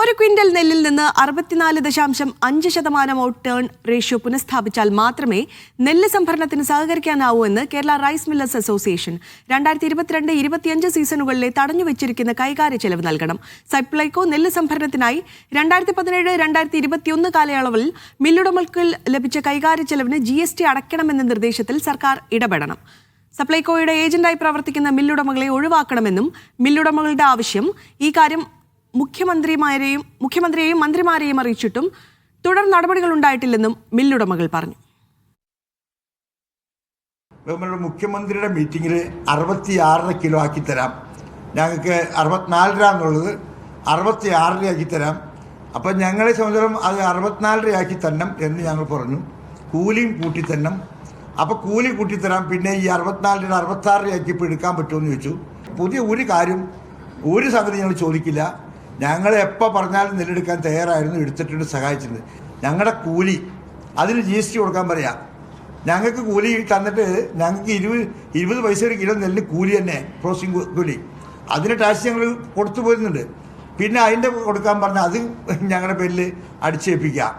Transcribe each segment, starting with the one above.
ഒരു ക്വിന്റൽ നെല്ലിൽ നിന്ന് അറുപത്തിനാല് ദശാംശം അഞ്ച് ശതമാനം ഔട്ട് ടേൺ റേഷ്യോ പുനഃസ്ഥാപിച്ചാൽ മാത്രമേ നെല്ല് സംഭരണത്തിന് സഹകരിക്കാനാവൂ എന്ന് കേരള റൈസ് മില്ലേഴ്സ് അസോസിയേഷൻ രണ്ടായിരത്തി ഇരുപത്തിരണ്ട് ഇരുപത്തിയഞ്ച് സീസണുകളിലെ തടഞ്ഞു വെച്ചിരിക്കുന്ന കൈകാര്യ ചെലവ് നൽകണം. സപ്ലൈകോ നെല്ല് സംഭരണത്തിനായി രണ്ടായിരത്തി പതിനേഴ് രണ്ടായിരത്തി ഇരുപത്തിയൊന്ന് കാലയളവിൽ മില്ലുടമകൾക്ക് ലഭിച്ച കൈകാര്യ ചെലവിന് ജി എസ് ടി അടയ്ക്കണമെന്ന നിർദ്ദേശത്തിൽ സർക്കാർ ഇടപെടണം. സപ്ലൈകോയുടെ ഏജന്റായി പ്രവർത്തിക്കുന്ന മില്ലുടമകളെ ഒഴിവാക്കണമെന്നും മില്ലുടമകളുടെ ആവശ്യം ഈ കാര്യം മുഖ്യമന്ത്രിമാരെയും മുഖ്യമന്ത്രിയെയും മന്ത്രിമാരെയും അറിയിച്ചിട്ടും തുടർ നടപടികൾ ഉണ്ടായിട്ടില്ലെന്നും മില്ലുടമകൾ പറഞ്ഞു. മുഖ്യമന്ത്രിയുടെ മീറ്റിങ്ങിൽ അറുപത്തി ആറര കിലോ ആക്കി തരാം. ഞങ്ങൾക്ക് അറുപത്തിനാലര എന്നുള്ളത് അറുപത്തി ആറര ആക്കി തരാം. അപ്പം ഞങ്ങളെ സംബന്ധിച്ചിടത്തോളം അത് അറുപത്തിനാലര ആക്കി തരണം എന്ന് ഞങ്ങൾ പറഞ്ഞു. കൂലിയും കൂട്ടി തരണം. അപ്പോൾ കൂലി കൂട്ടിത്തരാം പിന്നെ ഈ അറുപത്തിനാലിന് അറുപത്താറര ആക്കി ഇപ്പോൾ എടുക്കാൻ പറ്റുമെന്ന് ചോദിച്ചു. പുതിയ ഒരു കാര്യം ഒരു സംഗതി ഞങ്ങൾ ചോദിക്കില്ല. ഞങ്ങൾ എപ്പോൾ പറഞ്ഞാലും നെല്ലെടുക്കാൻ തയ്യാറായിരുന്നു എടുത്തിട്ടുണ്ട് സഹായിച്ചിട്ടുണ്ട്. ഞങ്ങളുടെ കൂലി അതിന് ജി എസ് ടി കൊടുക്കാൻ പറയാം. ഞങ്ങൾക്ക് കൂലി തന്നിട്ട് ഞങ്ങൾക്ക് ഇരുപത് ഇരുപത് പൈസ ഒരു കിലോ നെല്ല് കൂലി തന്നെ പ്രോസസ്സിംഗ് കൂലി. അതിന് ടാക്സ് ഞങ്ങൾ കൊടുത്തു പോരുന്നുണ്ട്. പിന്നെ അതിന്റെ കൊടുക്കാൻ പറഞ്ഞാൽ അത് ഞങ്ങളുടെ പേരിൽ അടിച്ചേൽപ്പിക്കാം.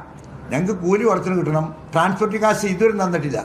ഞങ്ങൾക്ക് കൂലി കുറച്ചിന് കിട്ടണം. ട്രാൻസ്പോർട്ടിങ് കാശ് ഇതുവരെ തന്നിട്ടില്ല.